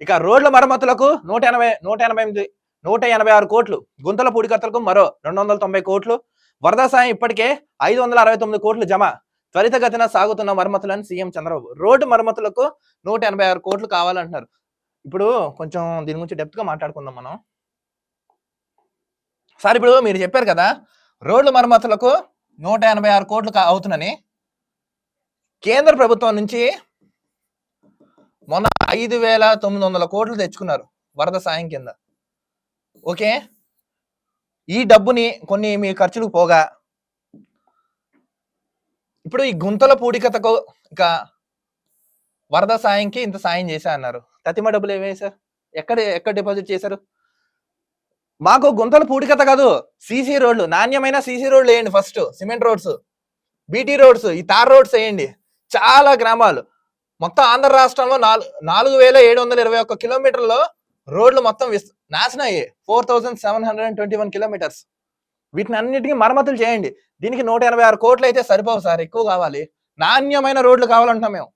ఇక రోడ్ల మరమ్మతులకు నూట ఎనభై నూట ఎనభై ఎనిమిది నూట ఎనభై ఆరు కోట్లు గుంతల పూడికర్తలకు మరో రెండు వందల తొంభై కోట్లు వరద సాయం ఇప్పటికే ఐదు వందల అరవై తొమ్మిది కోట్లు జమ. త్వరితగతిన సాగుతున్న మరమ్మతులని సీఎం చంద్రబాబు రోడ్డు మరమ్మతులకు నూట ఎనభై ఆరు కోట్లు కావాలంటున్నారు. ఇప్పుడు కొంచెం దీని గురించి డెప్త్గా మాట్లాడుకుందాం మనం. సార్ ఇప్పుడు మీరు చెప్పారు కదా రోడ్ల మరమ్మతులకు నూట ఎనభై ఆరు కోట్లు కా- అవుతుందని. కేంద్ర ప్రభుత్వం నుంచి ఐదు వేల తొమ్మిది వందల కోట్లు తెచ్చుకున్నారు వరద సాయం కింద. ఓకే? ఈ డబ్బుని కొన్ని మీ ఖర్చులకు పోగా. ఇప్పుడు ఈ గుంతల పూడికతకు ఇక వరద సాయంకి ఇంత సాయం చేశా అన్నారు. తతిమ డబ్బులు ఏమే సార్? ఎక్కడ ఎక్కడ డిపాజిట్ చేశారు? మాకు గుంతల పూడికత కాదు సీసీ రోడ్లు నాణ్యమైన సీసీ రోడ్లు వేయండి first cement roads BT roads ఈ తార్ రోడ్స్ వేయండి. చాలా గ్రామాలు. మొత్తం ఆంధ్ర రాష్ట్రంలో నాలుగు నాలుగు వేల ఏడు వందల ఇరవై ఒక్క కిలోమీటర్లో రోడ్లు మొత్తం నాశనం అయ్యాయి. Four thousand seven hundred and twenty one kilometres. వీటిని అన్నిటికీ మరమ్మతులు చేయండి. దీనికి నూట ఎనభై ఆరు కోట్లు అయితే సరిపోవు సార్. ఎక్కువ కావాలి. నాణ్యమైన రోడ్లు కావాలంటున్నాం మేము.